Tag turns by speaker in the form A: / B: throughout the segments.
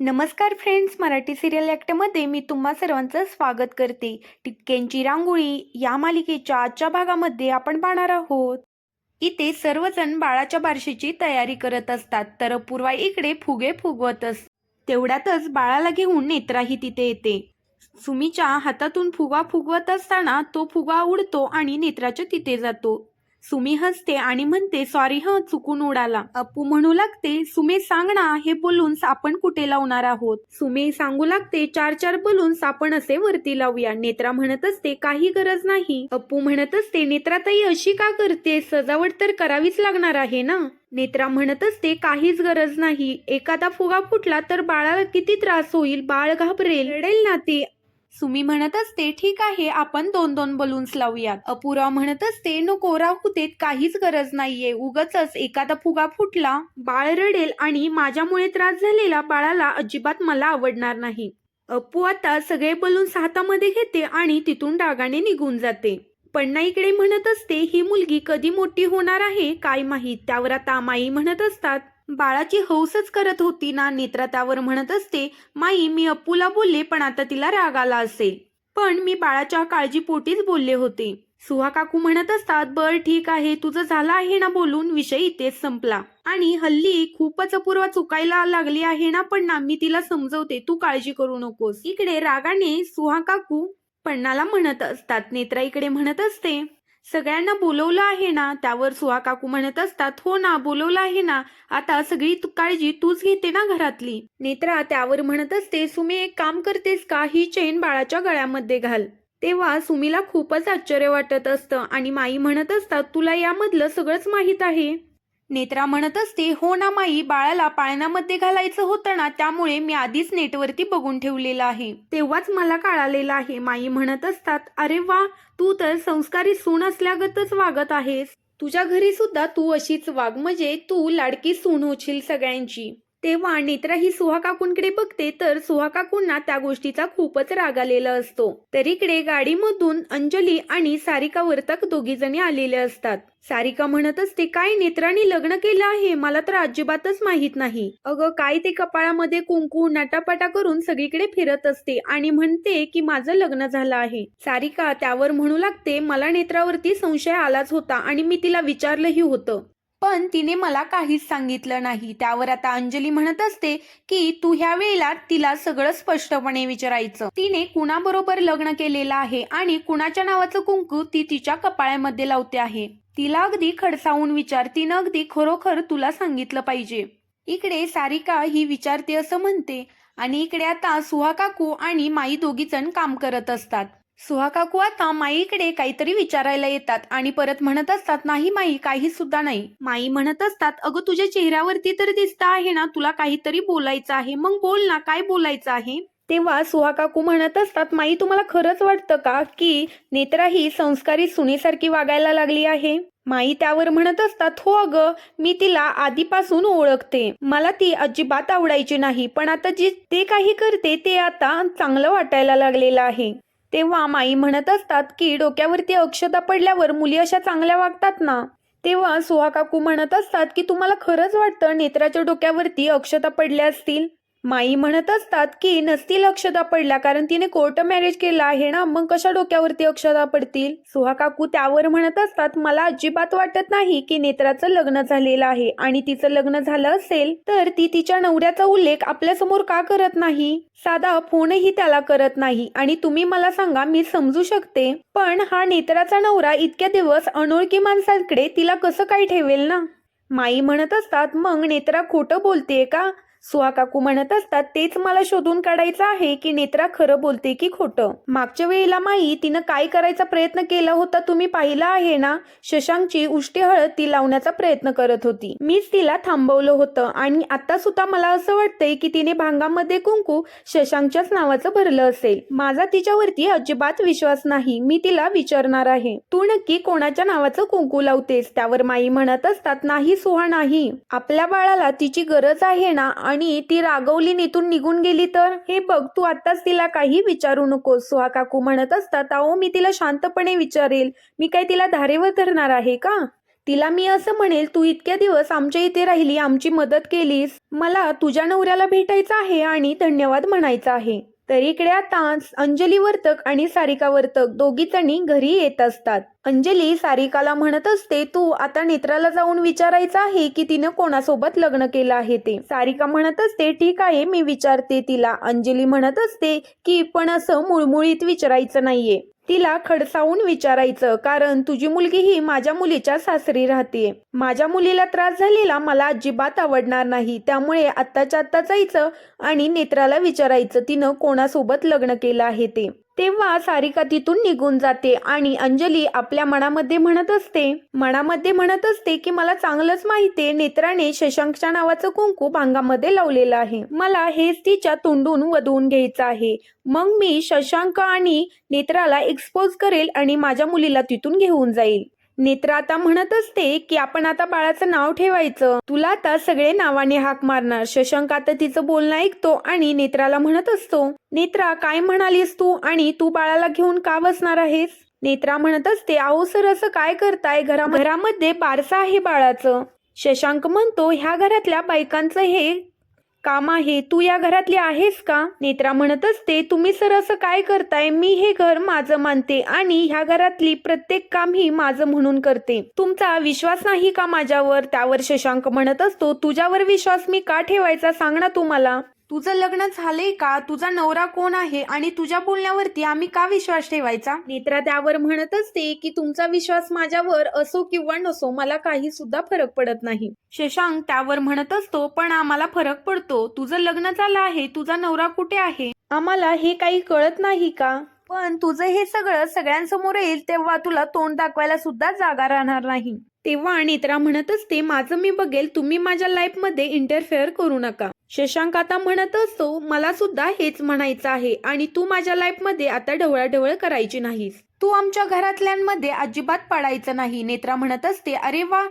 A: नमस्कार friends Marathi serial ॲक्टमध्ये मी तुम्हा सर्वांचं स्वागत करते. टिपक्यांची रांगोळी या मालिकेच्या आजच्या भागामध्ये आपण पाहणार आहोत. इथे सर्वजण बाळाच्या बारशीची तयारी करत असतात. तर पूर्वा इकडे फुगे फुगवत अस तेवढ्यातच बाळाला घेऊन नेत्राही तिथे येते. सुमीच्या हातातून फुगा फुगवत असताना तो फुगा उडतो आणि नेत्राच्या तिथे जातो. सुमी हसते आणि म्हणते सॉरी ह चुकून उडाला. अप्पू म्हणू लागते सुमे सांग ना हे बलून्स आपण कुठे लावणार आहोत? सुमे सांगू लागते चार चार बलून्स आपण असे वरती लावूया. नेत्रा म्हणत असते काही गरज नाही. अप्पू म्हणत असते नेत्राताई अशी का करते? सजावट तर करावीच लागणार आहे ना? नेत्रा म्हणत असते काहीच गरज नाही. एखादा फुगा फुटला तर बाळाला किती त्रास होईल? बाळ घाबरेल. रडेल ना ती. सुमी म्हणत असते ठीक आहे आपण दोन दोन बलून्स लावूयात. अपुरा म्हणत असते नको राहू देत काहीच गरज नाहीये. उगच एखादा फुगा फुटला बाळ रडेल आणि माझ्यामुळे त्रास झालेला बाळाला अजिबात मला आवडणार नाही. अप्पू आता सगळे बलून्स हातामध्ये घेते आणि तिथून डागाने निघून जाते. पण्णा इकडे म्हणत असते ही मुलगी कधी मोठी होणार आहे? काय माहीत? त्यावर आता माई म्हणत असतात बाळाची हौसच करत होती ना नेत्रा त्यावर म्हणत असते माई मी अप्पूला बोलले पण आता तिला राग आला असेल. पण मी बाळाच्या काळजीपोटीच बोलले होते. सुहा काकू म्हणत असतात बर ठीक आहे तुझं झालं आहे ना बोलून विषय इथेच संपला. आणि हल्ली खूपच अपूर्वा चुकायला लागली आहे ना पण ना मी तिला समजवते तू काळजी करू नकोस. इकडे रागाने सुहा काकू पण्णाला म्हणत असतात नेत्रा इकडे म्हणत असते सगळ्यांना बोलवलं आहे ना त्यावर सुहा काकू म्हणत असतात हो ना बोलवलं आहे ना आता सगळी काळजी तूच घेते ना घरातली. नेत्रा त्यावर म्हणत असते सुमी एक काम करतेस का? ही चेन बाळाच्या गळ्यामध्ये घाल. तेव्हा सुमीला खूपच आश्चर्य वाटत असतं आणि माई म्हणत असतात तुला यामधलं सगळंच माहीत आहे. नेत्रा म्हणत असते हो ना माई बाळाला पाळण्यामध्ये घालायचं होतं ना त्यामुळे मी आधीच नेटवरती बघून ठेवलेलं आहे. तेव्हाच मला कळालेलं आहे माई म्हणत असतात अरे वा तू तर संस्कारी सून असल्यागतच वागत आहेस. तुझ्या घरी सुद्धा तू अशीच वाग म्हणजे तू लाडकी सून होशील सगळ्यांची. तेव्हा नेत्रा ही सुहा काकूंकडे बघते तर सुहा काकूंना त्या गोष्टीचा खूपच राग आलेला असतो. तर इकडे गाडीमधून अंजली आणि सारिका वर्तक दोघी जणी आलेले असतात. सारिका म्हणत असते काय नेत्राने लग्न केलं आहे? मला तर अजिबातच माहीत नाही. अगं काय ते कपाळामध्ये कुंकू नाटापाटा करून सगळीकडे फिरत असते आणि म्हणते की माझं लग्न झालं आहे. सारिका त्यावर म्हणू लागते मला नेत्रावरती संशय आलाच होता आणि मी तिला विचारलंही होतं. पण तिने मला काहीच सांगितलं नाही. त्यावर आता अंजली म्हणत असते की तू ह्या वेळेला तिला सगळं स्पष्टपणे विचारायचं. तिने कुणाबरोबर लग्न केलेलं आहे आणि कुणाच्या नावाचं कुंकू ती तिच्या कपाळ्यामध्ये लावते आहे. तिला अगदी खडसावून विचार. तिनं अगदी खरोखर तुला सांगितलं पाहिजे. इकडे सारिका ही विचारते असं म्हणते आणि इकडे आता सुहा काकू आणि माई दोघी जण काम करत असतात. सुहाकाकू आता माईकडे काहीतरी विचारायला येतात आणि परत म्हणत असतात नाही माई काही सुद्धा नाही. माई म्हणत असतात अगं तुझ्या चेहऱ्यावरती तर दिसत आहे ना तुला काहीतरी बोलायचं आहे. मग बोल ना काय बोलायचं आहे? तेव्हा सुहाकाकू म्हणत असतात माई तुम्हाला खरंच वाटतं का की नेत्रा ही संस्कारी सुनेसारखी वागायला लागली आहे? माई त्यावर म्हणत असतात हो अगं मी तिला आधीपासून ओळखते. मला ती अजिबात आवडायची नाही पण आता जी ते काही करते ते आता चांगलं वाटायला लागलेलं आहे. तेव्हा माई म्हणत असतात की डोक्यावरती अक्षता पडल्यावर मुली अशा चांगल्या वागतात ना? तेव्हा सुहा काकू म्हणत असतात की तुम्हाला खरंच वाटतं नेत्राच्या डोक्यावरती अक्षता पडल्या असतील? माई म्हणत असतात की नसतील अक्षता पडल्या कारण तिने कोर्ट मॅरेज केला आहे ना मग कशा डोक्यावरती अक्षता पडतील सुहा काकू त्यावर म्हणत असतात मला अजिबात वाटत नाही की नेत्राचं लग्न झालेलं आहे आणि तिचं लग्न झालं असेल तर ती तिच्या नवऱ्याचा उल्लेख आपल्यासमोर का करत नाही? साधा फोनही त्याला करत नाही आणि तुम्ही मला सांगा मी समजू शकते. पण हा नेत्राचा नवरा इतक्या दिवस अनोळखी माणसांकडे तिला कसं काय ठेवेल ना? माई म्हणत असतात मग नेत्रा खोटं बोलतेय का? सुहा काकू म्हणत असतात तेच मला शोधून काढायचं आहे की नेत्रा खरं बोलते की खोटं? मागच्या वेळेला माई तिनं काय करायचा प्रयत्न केला होता तुम्ही पाहिला आहे ना? शशांकची उष्टी हळद ती लावण्याचा प्रयत्न करत होती. मीच तिला थांबवलं होतं आणि आता सुद्धा मला असं वाटतंय की तिने भांगामध्ये कुंकू शशांकच्याच नावाचं भरलं असेल. माझा तिच्यावरती अजिबात विश्वास नाही. मी तिला विचारणार आहे. तू नक्की कोणाच्या नावाचं कुंकू लावतेस? त्यावर माई म्हणत असतात नाही सुहा नाही. आपल्या बाळाला तिची गरज आहे ना आणि ती रागवली नेतून निघून गेली तर? हे बघ तू आत्ताच तिला काही विचारू नकोस. सुहा काकू म्हणत असतात अहो मी तिला शांतपणे विचारेल. मी काय तिला धारेवर धरणार आहे का? तिला मी असं म्हणेल तू इतक्या दिवस आमच्या इथे राहिली आमची मदत केलीस. मला तुझ्या नवऱ्याला भेटायचं आहे आणि धन्यवाद म्हणायचं आहे. तर इकडे आता अंजली वर्तक आणि सारिका वर्तक दोघी जणी घरी येत असतात. अंजली सारिकाला म्हणत असते तू आता नेत्राला जाऊन विचारायचं आहे की तिनं कोणासोबत लग्न केलं आहे ते? सारिका म्हणत असते ठीक आहे मी विचारते तिला. अंजली म्हणत असते की पण असं मुळमुळीत विचारायचं नाहीये. तिला खडसावून विचारायचं कारण तुझी मुलगी ही माझ्या मुलीच्या सासरी राहते माझ्या मुलीला त्रास झालेला मला अजिबात आवडणार नाही. त्यामुळे आत्ताच्या आत्ता जायचं आणि नेत्राला विचारायचं. तिनं कोणासोबत लग्न केलं आहे ते. तेव्हा सारिका तिथून निघून जाते आणि अंजली आपल्या मनामध्ये म्हणत असते मनामध्ये म्हणत असते की मला चांगलंच माहितीये नेत्राने शशांकच्या नावाचं कुंकू भांगामध्ये लावलेलं आहे. मला हेच तिच्या तोंडून वधवून घ्यायचं आहे. मग मी शशांक आणि नेत्राला एक्सपोज करेल आणि माझ्या मुलीला तिथून घेऊन जाईल. नेत्रा आता म्हणत असते की आपण आता बाळाचं नाव ठेवायचं. तुला आता सगळे नावाने हाक मारणार. शशांक आता तिचं बोलणं ऐकतो आणि नेत्राला म्हणत असतो नेत्रा काय म्हणालीस तू आणि तू बाळाला घेऊन का बसणार आहेस? नेत्रा म्हणत असते अहो सर असं काय करताय? घरा घरामध्ये बारसा आहे बाळाचं. शशांक म्हणतो ह्या घरातल्या बायकांचं हे काम आहे तू या घरातली आहेस का? नेत्रा म्हणत असते तुम्ही सर असं काय करताय? मी हे घर माझं मानते आणि ह्या घरातली प्रत्येक काम ही माझं म्हणून करते. तुमचा विश्वास नाही का माझ्यावर? त्यावर शशांक म्हणत असतो तुझ्यावर विश्वास मी का ठेवायचा? सांग ना तू मला. तुझं लग्न झालंय का? तुझा नवरा कोण आहे? आणि तुझ्या बोलण्यावरती आम्ही का विश्वास ठेवायचा? नेत्रा त्यावर म्हणत असते की तुमचा विश्वास माझ्यावर असो किंवा नसो मला काही सुद्धा फरक पडत नाही. शशांक त्यावर म्हणत असतो पण आम्हाला फरक पडतो. तुझं लग्न झालं आहे. तुझा नवरा कुठे आहे? आम्हाला हे काही कळत नाही का? पण तुझं हे सगळं सगळ्यांसमोर येईल तेव्हा तुला तोंड दाखवायला सुद्धा जागा राहणार नाही. तेव्हा नेत्रा म्हणत असते माझं मी बघेल. तुम्ही माझ्या लाईफमध्ये इंटरफेअर करू नका. शशांक आता म्हणत असतो मला सुद्धा हेच म्हणायचं आहे आणि तू माझ्या लाईफमध्ये आता ढवळाढवळ करायची नाहीस. तू आमच्या घरातल्यांमध्ये अजिबात पाडायचं नाही. नेत्रा म्हणत असते अरे वा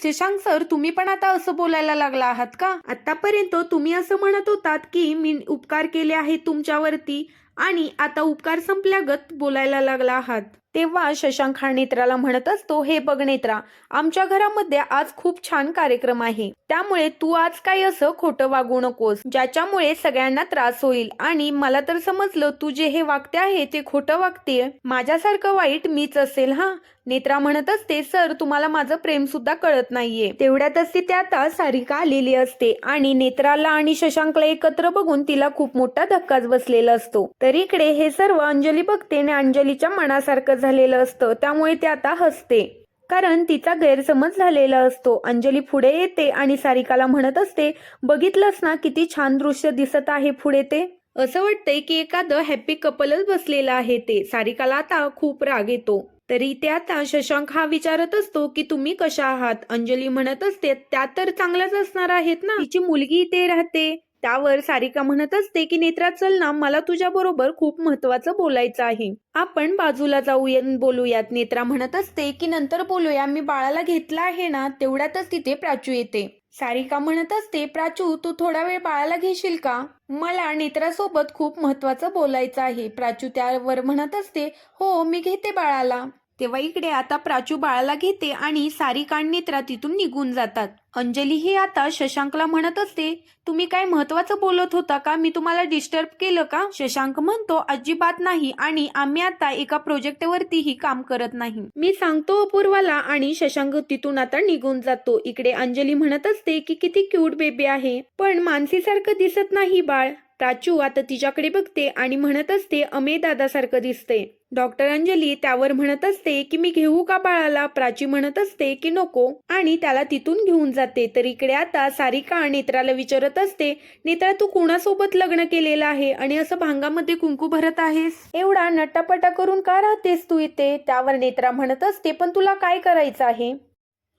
A: शशांक सर तुम्ही पण आता असं बोलायला लागला आहात का? आतापर्यंत तुम्ही असं म्हणत होतात की मी उपकार केले आहेत तुमच्यावरती आणि आता उपकार संपल्यागत बोलायला लागला आहात. तेव्हा शशांक हा नेत्राला म्हणत असतो हे बघ नेत्रा आमच्या घरामध्ये आज खूप छान कार्यक्रम आहे. त्यामुळे तू आज काही असं खोटं वागू नकोस ज्याच्यामुळे सगळ्यांना त्रास होईल. आणि मला तर समजलं तू जे हे वागते आहे ते खोटं वागते माझ्यासारखं वाईट मीच असेल हा? नेत्रा म्हणत असते सर तुम्हाला माझं प्रेम सुद्धा कळत नाहीये. तेवढ्यातच ती त्या आता सारिका आलेली असते आणि नेत्राला आणि शशांकला एकत्र बघून तिला खूप मोठा धक्काच बसलेला असतो. तर इकडे हे सर्व अंजली बघते आणि अंजलीच्या मनासारखं झालेलं असतं. त्यामुळे ते आता हसते. कारण तिचा गैरसमज झालेला असतो. अंजली पुढे येते आणि सारिकाला म्हणत असते बघितलंस ना किती छान दृश्य दिसत आहे पुढे ते? असं वाटतंय की एखादं हॅपी कपलच बसलेलं आहे ते. सारिकाला आता खूप राग येतो. तरी ते आता शशांक हा विचारत असतो की तुम्ही कशा आहात? अंजली म्हणत असते त्या तर चांगल्याच असणार आहेत ना. तिची मुलगी इथे राहते. त्यावर सारिका म्हणत असते की नेत्रा चल ना मला तुझ्या बरोबर खूप महत्वाचं बोलायचं आहे. आपण बाजूला जाऊया बोलूयात नेत्रा म्हणत असते की नंतर बोलूया मी बाळाला घेतला आहे ना तेवढ्यातच तिथे प्राचू येते. सारिका म्हणत असते प्राचू तू थोडा वेळ बाळाला घेशील का? मला नेत्रासोबत खूप महत्वाचं बोलायचं आहे प्राचू त्यावर म्हणत असते. हो मी घेते बाळाला. तेव्हा इकडे आता प्राचू बाळाला घेते आणि सारिका काणनेत्रा नेत्रा तिथून निघून जातात. अंजली ही आता शशांकला म्हणत असते तुम्ही काय महत्वाचं बोलत होता का? मी तुम्हाला डिस्टर्ब केलं का? शशांक म्हणतो अजिबात नाही आणि आम्ही आता एका प्रोजेक्टवरतीही काम करत नाही. मी सांगतो अपूर्वाला आणि शशांक तिथून आता निघून जातो. इकडे अंजली म्हणत असते की किती क्यूट बेबी आहे पण मानसीसारखं दिसत नाही बाळ. प्राचू आता तिच्याकडे बघते आणि म्हणत असते अमे दादासारखं दिसते. डॉक्टर अंजली त्यावर म्हणत असते की मी घेऊ का बाळाला? प्राची म्हणत असते की नको. आणि त्याला तिथून घेऊन जाते. तर इकडे आता सारिका नेत्राला विचारत असते नेत्रा तू कुणासोबत लग्न केलेलं आहे? आणि असं भांगामध्ये कुंकू भरत आहेस? एवढा नटापटा करून का राहतेस तू इथे? त्यावर नेत्रा म्हणत असते पण तुला काय करायचं आहे?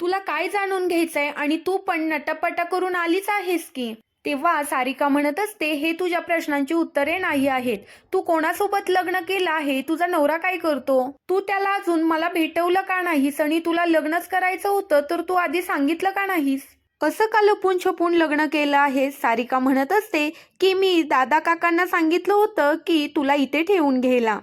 A: तुला काय जाणून घ्यायचंय? आणि तू पण नटापटा करून आलीच आहेस की? तेव्हा सारिका म्हणत असते हे तुझ्या प्रश्नांची उत्तरे नाही आहेत. तू कोणासोबत लग्न केलं आहे? तुझा नवरा काय करतो? तू त्याला अजून मला भेटवलं का नाहीस? आणि तुला लग्नच करायचं होतं तर तू आधी सांगितलं का नाहीस? कसं का लपून छपून लग्न केलं आहे? सारिका म्हणत असते की मी दादा काकांना सांगितलं होतं की तुला इथे ठेवून घ्यायला.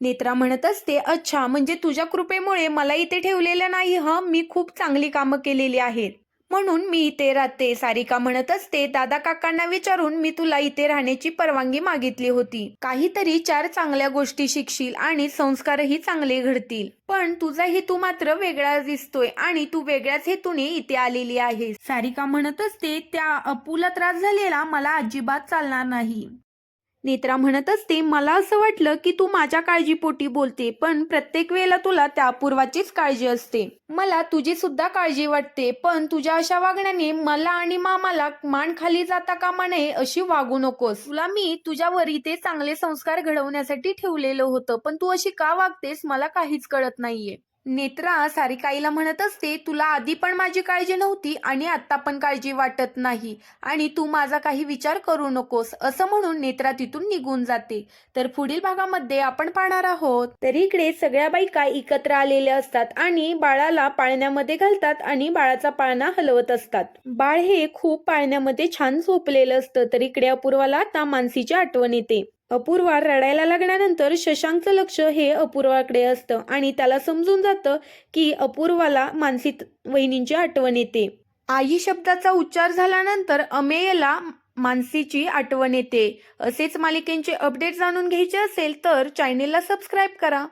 A: नेत्रा म्हणत असते अच्छा म्हणजे तुझ्या कृपेमुळे मला इथे ठेवलेलं नाही ह? मी खूप चांगली कामं केलेली आहेत. म्हणून मी इथे राहते. सारिका म्हणत असते दादा काकांना विचारून मी तुला इथे राहण्याची परवानगी मागितली होती. काहीतरी चार चांगल्या गोष्टी शिकशील आणि संस्कारही चांगले घडतील. पण तुझा हेतू मात्र वेगळा दिसतोय आणि तू वेगळ्याच हेतूने इथे आलेली आहे सारिका म्हणत असते त्या अपूला त्रास झालेला मला अजिबात चालणार नाही. नेत्रा म्हणत असते मला असं वाटलं की तू माझ्या काळजीपोटी बोलते पण प्रत्येक वेळेला तुला त्या अपूर्वाचीच काळजी असते. मला तुझी सुद्धा काळजी वाटते पण तुझ्या अशा वागण्याने मला आणि मामाला मान खाली जाता कामा नये अशी वागू नकोस. तुला मी तुझ्यावर इथे चांगले संस्कार घडवण्यासाठी ठेवलेलं होतं पण तू अशी का वागतेस मला काहीच कळत नाहीये. नेत्रा सारिकाईला म्हणत असते तुला आधी पण माझी काळजी नव्हती आणि आत्ता पण काळजी वाटत नाही आणि तू माझा काही विचार करू नकोस. असं म्हणून नेत्रा तिथून निघून जाते. तर पुढील भागामध्ये आपण पाहणार आहोत. तर इकडे सगळ्या बायका एकत्र आलेल्या असतात आणि बाळाला पाळण्यामध्ये घालतात आणि बाळाचा पाळणा हलवत असतात. बाळ हे खूप पाळण्यामध्ये छान झोपलेलं असतं तर इकडे अपूर्वाला आता मानसीची आठवण येते. अपूर्वा रडायला लागल्यानंतर शशांकचं लक्ष हे अपूर्वाकडे असतं आणि त्याला समजून जातं की अपूर्वाला मानसिक वहिनींची आठवण येते. आई शब्दाचा उच्चार झाल्यानंतर अमेयला मानसीची आठवण येते. असेच मालिकेंचे अपडेट जाणून घ्यायचे असेल तर चॅनेलला सबस्क्राईब करा.